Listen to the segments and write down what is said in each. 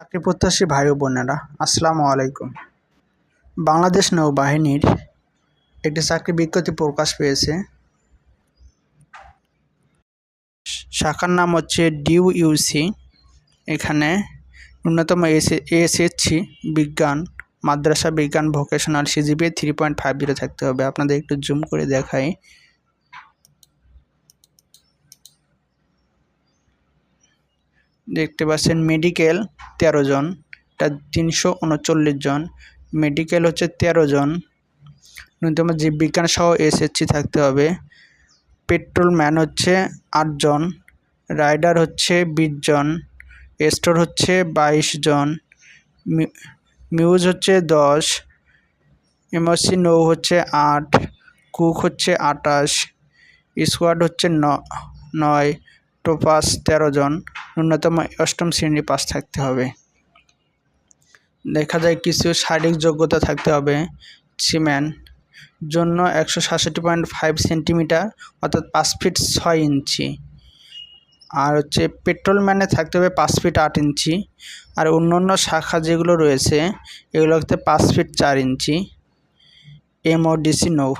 চাকরি প্রত্যাশী ভাই ও বোনেরা, আসসালামু আলাইকুম। বাংলাদেশ নৌবাহিনীর একটি চাকরি বিজ্ঞপ্তি প্রকাশ পেয়েছে। শাখার নাম হচ্ছে ডিউ ইউসি এখানে ন্যূনতম এসএসসি বিজ্ঞান, মাদ্রাসা বিজ্ঞান vocational CGPA three point five zero থাকতে হবে। আপনাদের একটু জুম করে দেখাই। দেখতে পাচ্ছেন মেডিকেল তেরো জন এটা তিনশো উনচল্লিশ জন। মেডিকেল হচ্ছে তেরো জন। ন্যূনতম জীববিজ্ঞান সহ এসএসসি থাকতে হবে। পেট্রোল ম্যান হচ্ছে আটজন রাইডার হচ্ছে বিশ জন স্টোর হচ্ছে বাইশ জন মিউজ হচ্ছে দশ এমএসসি নৌ হচ্ছে আট কুক হচ্ছে আটাশ স্কোয়াড হচ্ছে নয় টোপাস তেরো জন, ন্যূনতম অষ্টম শ্রেণি পাস থাকতে হবে। দেখা যায় কিছু শারীরিক যোগ্যতা থাকতে হবে। সিম্যান, জন্য একশো সাতষট্টি পয়েন্ট ফাইভ সেন্টিমিটার, অর্থাৎ পাঁচ ফিট ছয় ইঞ্চি। আর হচ্ছে পেট্রোল ম্যানে থাকতে হবে পাঁচ ফিট আট ইঞ্চি। আর অন্য অন্য শাখা যেগুলো রয়েছে, এগুলো হচ্ছে পাঁচ ফিট চার ইঞ্চি। এমওডিসি নৌ,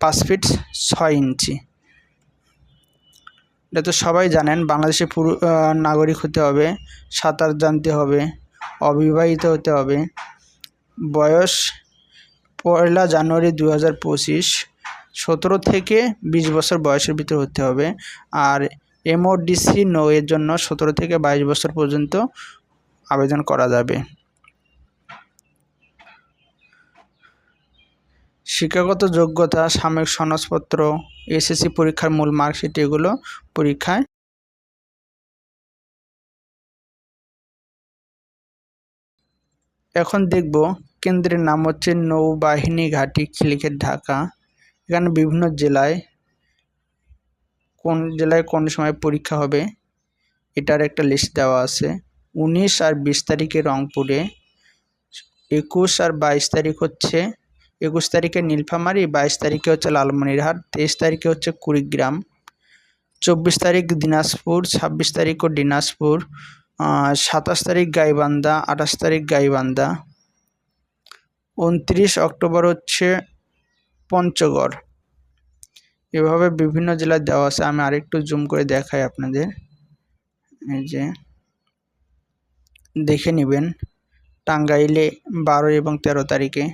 পাঁচ ফিট ছয় ইঞ্চি। এটা তো সবাই জানেন, বাংলাদেশে পুরো নাগরিক হতে হবে, সাঁতার জানতে হবে, অবিবাহিত হতে হবে। বয়স পয়লা জানুয়ারি দু হাজার পঁচিশ, সতেরো থেকে বিশ বছর বয়সের ভিতর হতে হবে। আর এমওডিসি নো এর জন্য সতেরো থেকে বাইশ বছর পর্যন্ত আবেদন করা যাবে। শিক্ষাগত যোগ্যতা, সাময়িক সনদপত্র এসএসসি পরীক্ষার মূল মার্কশিট এগুলো পরীক্ষায়। এখন দেখব কেন্দ্রের নাম হচ্ছে নৌবাহিনী ঘাঁটি খিলিখেত ঢাকা। এখানে বিভিন্ন জেলায় কোন জেলায় কোন সময় পরীক্ষা হবে এটার একটা লিস্ট দেওয়া আছে। উনিশ আর বিশ তারিখে রংপুরে, একুশ আর বাইশ তারিখ হচ্ছে একুশ তারিখে নীলফামারি, বাইশ তারিখে হচ্ছে লালমনিরহাট, তেইশ তারিখে হচ্ছে কুড়িগ্রাম, চব্বিশ তারিখ দিনাজপুর, ছাব্বিশ তারিখও দিনাজপুর সাতাশ তারিখ গাইবান্ধা, আঠাশ তারিখ গাইবান্ধা, উনত্রিশ অক্টোবর হচ্ছে পঞ্চগড়। এভাবে বিভিন্ন জেলায় দেওয়া আছে, আমি আরেকটু জুম করে দেখাই আপনাদের। এই যে, দেখে নেবেন, টাঙ্গাইলে বারো এবং তেরো তারিখে।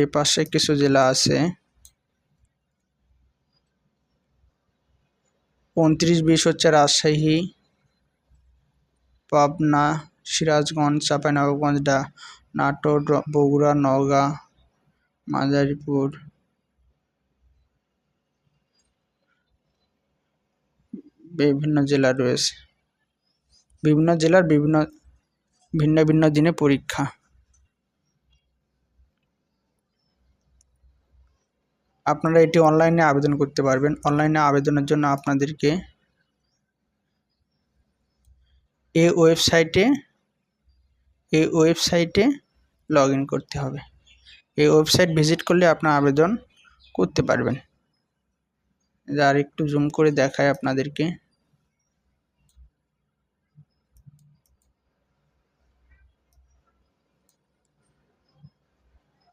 এই পাশে কিছু জেলা আছে। উনত্রিশ বিশ হচ্ছে রাজশাহী, পাবনা, সিরাজগঞ্জ, চাঁপাইনবাবগঞ্জ নাটোর বগুড়া, নওগাঁ, মাদারীপুর। বিভিন্ন জেলা রয়েছে। বিভিন্ন জেলার বিভিন্ন ভিন্ন ভিন্ন দিনে পরীক্ষা। আপনারা এটি অনলাইনে আবেদন করতে পারবেন। অনলাইনে আবেদনের জন্য আপনাদেরকে এই ওয়েবসাইটে এই ওয়েবসাইটে লগ করতে হবে। এই ওয়েবসাইট ভিজিট করলে আপনার আবেদন করতে পারবেন। আর একটু জুম করে দেখায় আপনাদেরকে।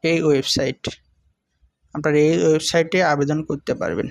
এই ওয়েবসাইট আপনারা এই ওয়েবসাইটে আবেদন করতে পারবেন।